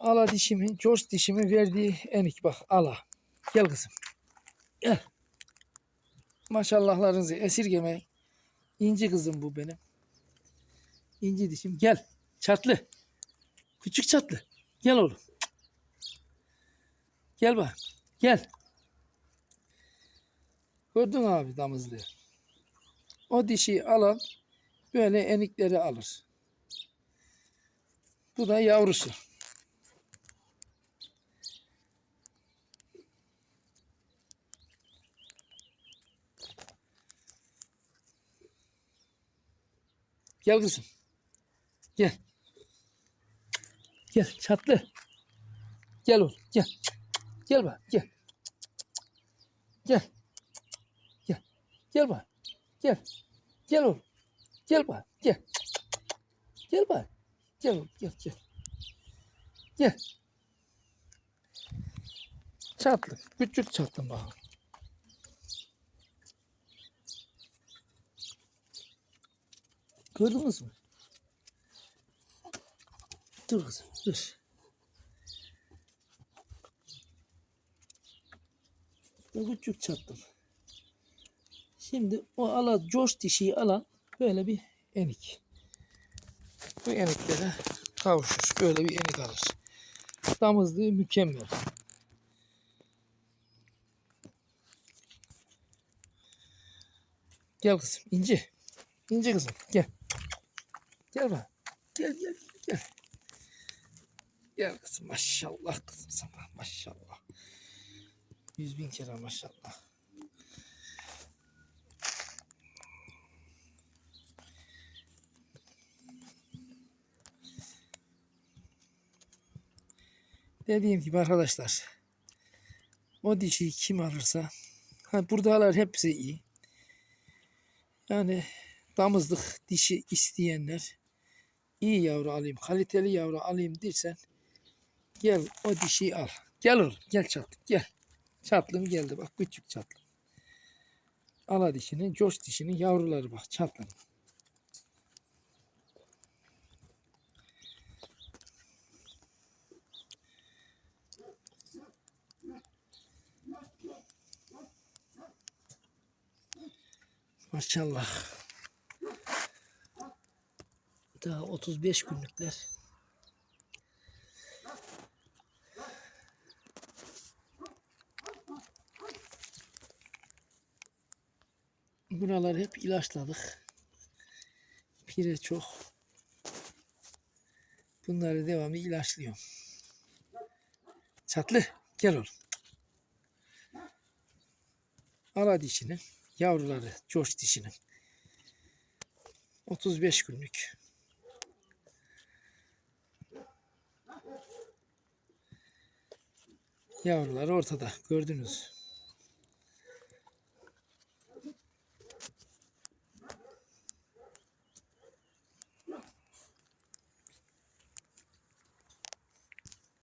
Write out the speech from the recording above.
ala dişimin, George dişimin verdiği enik bak ala. Gel kızım. Gel. Maşallahlarınızı esirgemeyin. İnci kızım bu benim. İnci dişim gel. Çatlı. Küçük çatlı. Gel oğlum. Gel bak. Gel. Gördün abi damızlığı. O dişi alan böyle enikleri alır. Bu da yavrusu. Gel kızım. Gel. Gel çatlı. Gel oğlum gel. Gel bak gel. Gel. Gel. Gel bak. Gel. Gel oğlum. Gel bak. Gel. Gel bak. Gel oğlum gel gel. Gel. Çatlı. Küçük çatlı bak. Gördünüz mü? Dur kızım dur. Bu küçük çattım. Şimdi o ala coş dişiyi alan böyle bir enik. Bu eniklere kavuşur. Böyle bir enik alır. Damızlığı mükemmel. Gel kızım inci. İnci kızım gel. Gel bak. Gel gel gel. Gel, kızım maşallah kızım sana maşallah. Yüz bin kere maşallah. Dediğim gibi arkadaşlar. O dişiyi kim alırsa ha buradalar hepsi iyi. Yani damızlık dişi isteyenler iyi yavru alayım, kaliteli yavru alayım dersen gel o dişiyi al. Gel oğlum, gel çatlım, gel. Çatlım geldi bak, küçük çatlım. Ala dişinin, coş dişinin yavruları bak, çatlım. Maşallah. Daha 35 günlükler. Buraları hep ilaçladık. Pire çok. Bunları devamlı ilaçlıyorum. Çatlı gel oğlum. Ala dişinin yavruları coş dişinin. 35 günlük. Yavrular ortada gördünüz.